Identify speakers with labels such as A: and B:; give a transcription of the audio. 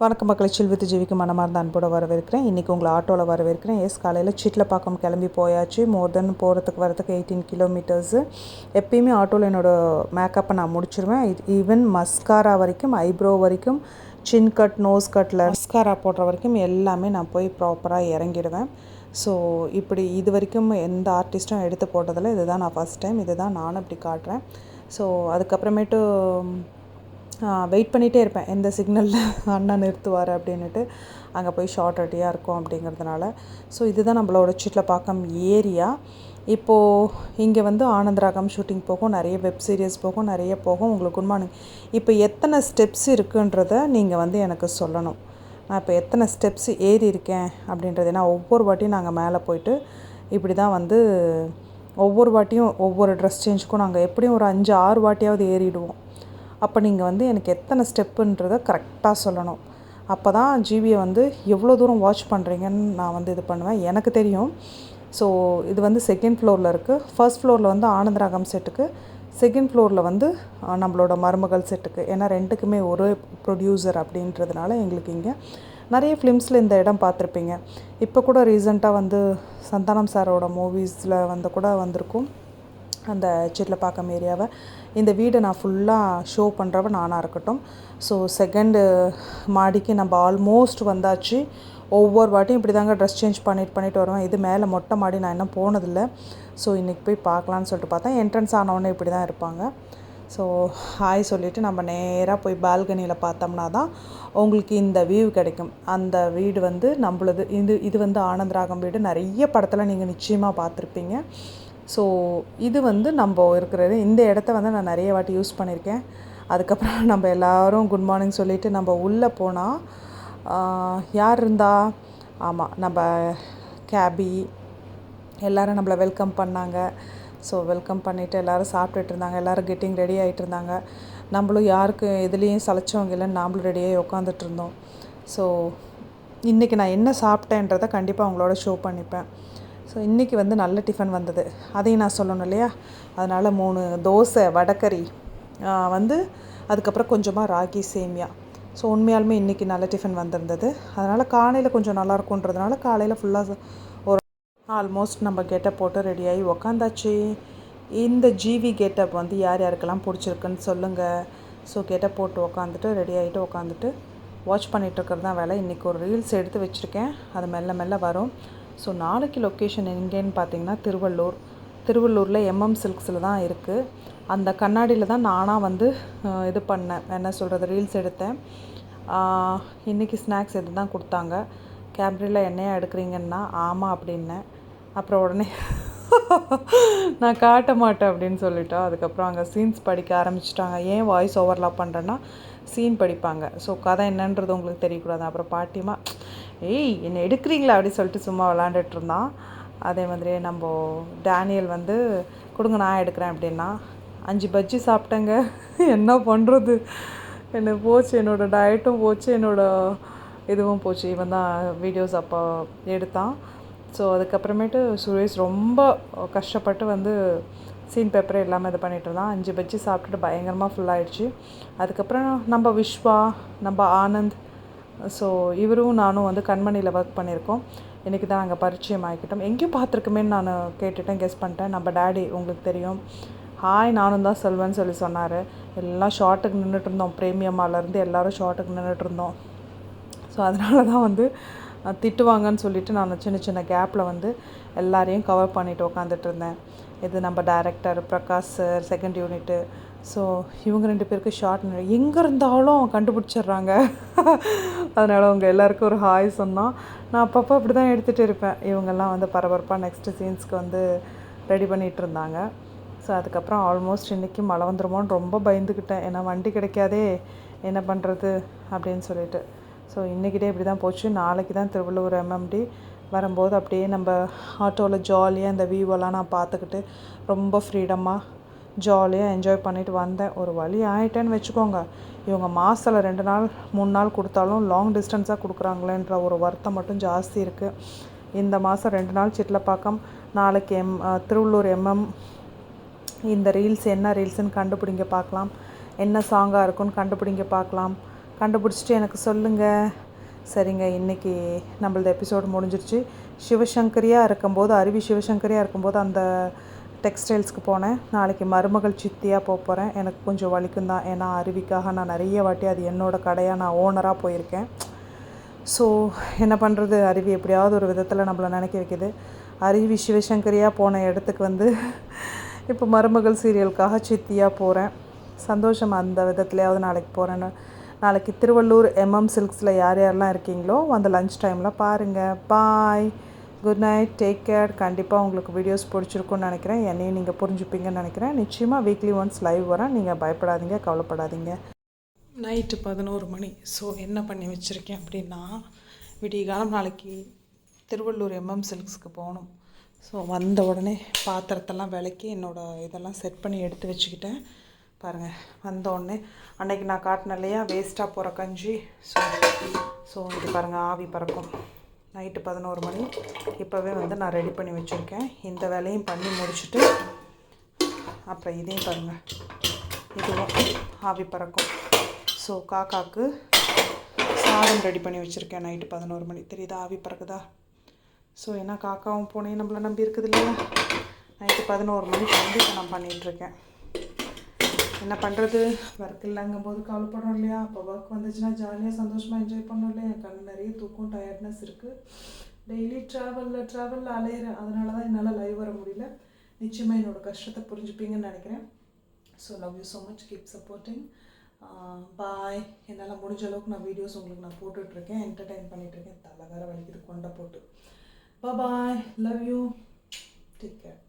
A: வணக்கம் மக்களை சில்வித்து ஜீவிக்கு மனமார்ந்த அன்போட வரவேற்கிறேன். இன்றைக்கி உங்களை ஆட்டோவில் வரவேற்கிறேன். எஸ் காலையில் சிட்லப்பாக்கம் கிளம்பி போயாச்சு. மோர் தென் போகிறதுக்கு வரதுக்கு எயிட்டீன் கிலோமீட்டர்ஸு எப்பயுமே ஆட்டோவில் என்னோடய மேக்கப்பை நான் முடிச்சிருவேன். ஈவன் மஸ்காரா வரைக்கும் ஐப்ரோ வரைக்கும் சின் கட் நோஸ் கட்டில் மஸ்காரா போடுற வரைக்கும் எல்லாமே நான் போய் ப்ராப்பராக இறங்கிடுவேன். ஸோ இப்படி இது வரைக்கும் எந்த ஆர்டிஸ்ட்டும் எடுத்து போட்டதில்ல. இதுதான் நான் ஃபஸ்ட் டைம் இதுதான் நானும் இப்படி காட்டுறேன். ஸோ அதுக்கப்புறமேட்டு வெயிட் பண்ணிகிட்டே இருப்பேன். எந்த சிக்னலில் அண்ணா நிறுத்துவார் அப்படின்னுட்டு அங்கே போய் ஷார்ட் அட்டியாக இருக்கும் அப்படிங்கிறதுனால. ஸோ இதுதான் நம்மளோட சிட்லப்பாக்கம் ஏரியா. இப்போது இங்கே வந்து ஆனந்தராகம் ஷூட்டிங் போகும் நிறைய வெப் சீரிஸ் போகும் நிறைய போகும். உங்களுக்கு குட் மார்னிங் இப்போ எத்தனை ஸ்டெப்ஸ் இருக்குன்றத நீங்கள் வந்து எனக்கு சொல்லணும். நான் இப்போ எத்தனை ஸ்டெப்ஸ் ஏறி இருக்கேன் அப்படின்றது ஏன்னா ஒவ்வொரு வாட்டியும் நாங்கள் மேலே போயிட்டு இப்படி தான் வந்து ஒவ்வொரு வாட்டியும் ஒவ்வொரு ட்ரெஸ் சேஞ்சுக்கும் நாங்கள் எப்படியும் ஒரு அஞ்சு ஆறு வாட்டியாவது ஏறிடுவோம். அப்போ நீங்கள் வந்து எனக்கு எத்தனை ஸ்டெப்புன்றதை கரெக்டாக சொல்லணும். அப்போ தான் ஜிபியை வந்து எவ்வளோ தூரம் வாட்ச் பண்ணுறீங்கன்னு நான் வந்து இது பண்ணுவேன். எனக்கு தெரியும். ஸோ இது வந்து செகண்ட் ஃப்ளோரில் இருக்குது ஃபர்ஸ்ட் ஃப்ளோரில் வந்து ஆனந்தராகம் செட்டுக்கு செகண்ட் ஃப்ளோரில் வந்து நம்மளோட மருமகள் செட்டுக்கு ஏன்னா ரெண்டுக்குமே ஒரு ப்ரொடியூசர் அப்படின்றதுனால எங்களுக்கு இங்கே நிறைய ஃபிலிம்ஸில் இந்த இடம் பார்த்துருப்பீங்க. இப்போ கூட ரீசெண்டாக வந்து சந்தானம் சாரோட மூவிஸில் வந்து கூட வந்திருக்கும். அந்த சிட்லப்பாக்கம் ஏரியாவை. இந்த வீடை நான் ஃபுல்லாக ஷோ பண்ணுறவ நானாக இருக்கட்டும். ஸோ செகண்டு மாடிக்கு நம்ம ஆல்மோஸ்ட் வந்தாச்சு. ஒவ்வொரு வாட்டியும் இப்படி தாங்க ட்ரெஸ் சேஞ்ச் பண்ணிட்டு பண்ணிட்டு வருவேன். இது மேலே மொட்டை மாடி நான் இன்னும் போனதில்லை. ஸோ இன்றைக்கி போய் பார்க்கலான்னு சொல்லிட்டு பார்த்தேன். என்ட்ரன்ஸ் ஆனவுடனே இப்படி தான் இருப்பாங்க. ஸோ ஹாய் சொல்லிவிட்டு நம்ம நேராக போய் பால்கனியில் பார்த்தோம்னா தான் உங்களுக்கு இந்த வியூ கிடைக்கும். அந்த வீடு வந்து நம்மளது இது இது வந்து ஆனந்தராகம் வீடு. நிறைய படத்தில் நீங்கள் நிச்சயமாக பார்த்துருப்பீங்க. ஸோ இது வந்து நம்ம இருக்கிறது. இந்த இடத்த வந்து நான் நிறைய வாட்டி யூஸ் பண்ணியிருக்கேன் அதுக்கப்புறம் நம்ம எல்லோரும் குட் மார்னிங் சொல்லிவிட்டு நம்ம உள்ளே போனால் யார் இருந்தா? ஆமாம் நம்ம கேபி எல்லோரும் நம்மளை வெல்கம் பண்ணாங்க. ஸோ வெல்கம் பண்ணிவிட்டு எல்லோரும் சாப்பிட்டுட்டு இருந்தாங்க. எல்லோரும் கெட்டிங் ரெடி ஆகிட்டு இருந்தாங்க. நம்மளும் யாருக்கு எதுலேயும் சளைச்சவங்க இல்லைன்னு நாமளும் ரெடியாகி உட்காந்துட்டு இருந்தோம். ஸோ இன்றைக்கி நான் என்ன சாப்பிட்டேன்றதை கண்டிப்பாக அவங்களோட ஷோ பண்ணிப்பேன். ஸோ இன்றைக்கி வந்து நல்ல டிஃபன் வந்தது. அதையும் நான் சொல்லணும் இல்லையா? அதனால் மூணு தோசை வடக்கறி வந்து அதுக்கப்புறம் கொஞ்சமாக ராகி சேமியா. ஸோ உண்மையாலுமே இன்றைக்கி நல்ல டிஃபன் வந்திருந்தது. அதனால் காலையில் கொஞ்சம் நல்லாயிருக்குன்றதுனால காலையில் ஃபுல்லாக ஒரு ஆல்மோஸ்ட் நம்ம கெட்டப் போட்டு ரெடியாகி உக்காந்தாச்சு. இந்த ஜிவி கெட்டப் வந்து யார் யாருக்கெல்லாம் பிடிச்சிருக்குன்னு சொல்லுங்கள் ஸோ கெட்டப் போட்டு உக்காந்துட்டு ரெடி ஆகிட்டு உக்காந்துட்டு வாட்ச் பண்ணிகிட்ருக்கிறது தான் வேலை. இன்றைக்கி ஒரு ரீல்ஸ் எடுத்து வச்சுருக்கேன். அது மெல்ல மெல்ல வரும். ஸோ நாளைக்கு லொக்கேஷன் எங்கேன்னு பார்த்தீங்கன்னா திருவள்ளூர். திருவள்ளூரில் எம்எம் சில்க்ஸில் தான் இருக்குது அந்த கண்ணாடியில் தான் நானாக வந்து இது பண்ணேன். என்ன சொல்கிறது ரீல்ஸ் எடுத்தேன். இன்றைக்கி ஸ்நாக்ஸ் எது தான் கொடுத்தாங்க? கேப்ரியில் என்னையா எடுக்கிறீங்கன்னா ஆமாம் அப்படின்னேன். அப்புறம் உடனே நான் காட்ட மாட்டேன் அப்படின்னு சொல்லிட்டோம். அதுக்கப்புறம் அங்கே சீன்ஸ் படிக்க ஆரம்பிச்சிட்டாங்க. ஏன் வாய்ஸ் ஓவர்லாப் பண்ணுறேன்னா சீன் படிப்பாங்க. ஸோ கதை என்னன்றது உங்களுக்கு தெரியக்கூடாது. அப்புறம் பாட்டிமா ஏய் என்னை எடுக்கிறீங்களா அப்படின்னு சொல்லிட்டு சும்மா விளாண்டுட்டு இருந்தான் அதே மாதிரி நம்ம டேனியல் வந்து கொடுங்க நான் எடுக்கிறேன் அப்படின்னா அஞ்சு பஜ்ஜி சாப்பிட்டேங்க. என்ன பண்ணுறது என்ன போச்சு? என்னோடய டயட்டும் போச்சு. என்னோடய இதுவும் போச்சு. இவன் தான் வீடியோஸ் அப்போ எடுத்தான். ஸோ அதுக்கப்புறமேட்டு சுரேஷ் ரொம்ப கஷ்டப்பட்டு வந்து சீன் பேப்பரே எல்லாமே இது பண்ணிகிட்டு இருந்தான். அஞ்சு பஜ்ஜி சாப்பிட்டுட்டு பயங்கரமாக ஃபுல்லாகிடுச்சு அதுக்கப்புறம் நம்ம விஸ்வா நம்ம ஆனந்த் ஸோ இவரும் நானும் வந்து கண்மணியில் ஒர்க் பண்ணியிருக்கோம். இன்றைக்கி தான் நாங்கள் பரிச்சயம் ஆகிக்கிட்டோம். எங்கேயும் பார்த்துருக்குமேன்னு நான் கேட்டுட்டேன் கெஸ் பண்ணிட்டேன். நம்ம டேடி உங்களுக்கு தெரியும். ஹாய் நானும் தான் செல்வேன்னு சொல்லி சொன்னார். எல்லாம் ஷார்ட்டுக்கு நின்றுட்டு இருந்தோம். பிரேமியம்மாலேருந்து எல்லோரும் ஷார்ட்டுக்கு நின்றுட்டு இருந்தோம். ஸோ அதனால தான் வந்து திட்டுவாங்கன்னு சொல்லிவிட்டு நான் சின்ன சின்ன கேப்பில் வந்து எல்லாரையும் கவர் பண்ணிவிட்டு உட்காந்துட்டு இருந்தேன். இது நம்ம director Prakash sir second unit so இவங்க ரெண்டு பேருக்கு ஷார்ட் எங்கே இருந்தாலும் கண்டுபிடிச்சிட்றாங்க. அதனால் அவங்க எல்லாருக்கும் ஒரு ஹாய் சொன்னால் நான் அப்பப்போ அப்படி தான் எடுத்துகிட்டு இருப்பேன். இவங்கெல்லாம் வந்து பரபரப்பாக நெக்ஸ்ட்டு சீன்ஸ்க்கு வந்து ரெடி பண்ணிகிட்டு இருந்தாங்க. ஸோ அதுக்கப்புறம் ஆல்மோஸ்ட் இன்றைக்கி மழை வந்துருமோன்னு ரொம்ப பயந்துக்கிட்டேன் ஏன்னா வண்டி கிடைக்காதே என்ன பண்ணுறது அப்படின்னு சொல்லிட்டு. ஸோ இன்றைக்கிட்டே இப்படி தான் போச்சு நாளைக்கு தான் திருவள்ளூர் எம்எம்டி வரும்போது அப்படியே நம்ம ஆட்டோவில் ஜாலியாக இந்த வியூவெல்லாம் நான் பார்த்துக்கிட்டு ரொம்ப ஃப்ரீடமாக ஜாலியாக என்ஜாய் பண்ணிவிட்டு வந்தேன். ஒரு வழி ஆகிட்டேன்னு வச்சுக்கோங்க. இவங்க மாதத்தில் ரெண்டு நாள் மூணு நாள் கொடுத்தாலும் லாங் டிஸ்டன்ஸாக கொடுக்குறாங்களேன்ற ஒரு வருத்தம் மட்டும் ஜாஸ்தி இருக்குது இந்த மாதம் ரெண்டு நாள் சிட்லப்பாக்கம் நாளைக்கு எம் திருவள்ளூர் எம்எம் இந்த ரீல்ஸ் என்ன ரீல்ஸுன்னு கண்டுபிடிங்க பார்க்கலாம். என்ன சாங்காக இருக்குன்னு கண்டுபிடிங்க பார்க்கலாம். கண்டுபிடிச்சிட்டு எனக்கு சொல்லுங்கள் சரிங்க இன்றைக்கி நம்மளது எபிசோடு முடிஞ்சிருச்சு. சிவசங்கரியாக இருக்கும்போது அருவி சிவசங்கரியாக இருக்கும்போது அந்த டெக்ஸ்டைல்ஸ்க்கு போனேன். நாளைக்கு மருமகள் சித்தியாக போக போகிறேன் எனக்கு கொஞ்சம் வலிக்கும் தான். ஏன்னா அருவிக்காக நான் நிறைய வாட்டி அது என்னோடய கடையாக நான் ஓனராக போயிருக்கேன். ஸோ என்ன பண்ணுறது அருவி எப்படியாவது ஒரு விதத்தில் நம்மளை நினைக்க வைக்கிது. அருவி சிவசங்கரியாக போன இடத்துக்கு வந்து இப்போ மருமகள் சீரியலுக்காக சித்தியாக போகிறேன் சந்தோஷம் அந்த விதத்துலையாவது நாளைக்கு போகிறேன்னு நாளைக்கு திருவள்ளூர் எம்எம் சில்க்ஸில் யார் யாரெல்லாம் இருக்கீங்களோ அந்த லஞ்ச் டைமில் பாருங்கள் bye good night take care கண்டிப்பாக உங்களுக்கு வீடியோஸ் பிடிச்சிருக்குன்னு நினைக்கிறேன். என்னையும் நீங்கள் புரிஞ்சுப்பீங்கன்னு நினைக்கிறேன். நிச்சயமாக வீக்லி ஒன்ஸ் லைவ் வரேன் நீங்கள் பயப்படாதீங்க கவலைப்படாதீங்க. நைட்டு பதினோரு மணி. ஸோ என்ன பண்ணி வச்சுருக்கேன் அப்படின்னா விடிய காலம் நாளைக்கு திருவள்ளூர் எம்எம் சில்க்ஸ்க்கு போகணும். ஸோ வந்த உடனே பாத்திரத்தெல்லாம் விளக்கி என்னோடய இதெல்லாம் செட் பண்ணி எடுத்து வச்சுக்கிட்டேன். பாருங்கள் வந்த உடனே அன்னைக்கு நான் காட்டினேன் இல்லையா? வேஸ்ட்டாக போகிற கஞ்சி. ஸோ ஸோ இது பாருங்கள் ஆவி பறக்கும். நைட்டு பதினோரு மணி. இப்போவே வந்து நான் ரெடி பண்ணி வச்சுருக்கேன். இந்த வேலையும் பண்ணி முடிச்சுட்டு அப்புறம் இதையும் பாருங்கள் இதுவும் ஆவி பறக்கும். ஸோ காக்காக்கு சாதம் ரெடி பண்ணி வச்சுருக்கேன் நைட்டு பதினோரு மணி. தெரியுதா? ஆவி பறக்குதா? ஸோ ஏன்னா காக்காவும் போனே நம்மளை நம்பி இருக்குது இல்லையா? நைட்டு பதினோரு மணிக்கு வந்து இப்போ நான் பண்ணிகிட்ருக்கேன் என்ன பண்ணுறது ஒர்க் இல்லைங்கும் போது கவலைப்படுறோம் இல்லையா? அப்போ ஒர்க் வந்துச்சுன்னா ஜாலியாக சந்தோஷமாக என்ஜாய் பண்ணோம் இல்லையா? என் கண்ணு நிறைய தூக்கம் டயர்ட்னஸ் இருக்குது டெய்லி ட்ராவலில் ட்ராவலில் அலையிறேன் அதனால தான் என்னால் லைவ் வர முடியல. நிச்சயமாக என்னோடய கஷ்டத்தை புரிஞ்சுப்பீங்கன்னு நினைக்கிறேன். So love you so much keep supporting bye என்னால் முடிஞ்ச அளவுக்கு நான் வீடியோஸ் உங்களுக்கு நான் போட்டுட்ருக்கேன். என்டர்டைன் பண்ணிகிட்ருக்கேன் தலை வேறு வலிக்குது கொண்டை போட்டு. Bye love you take care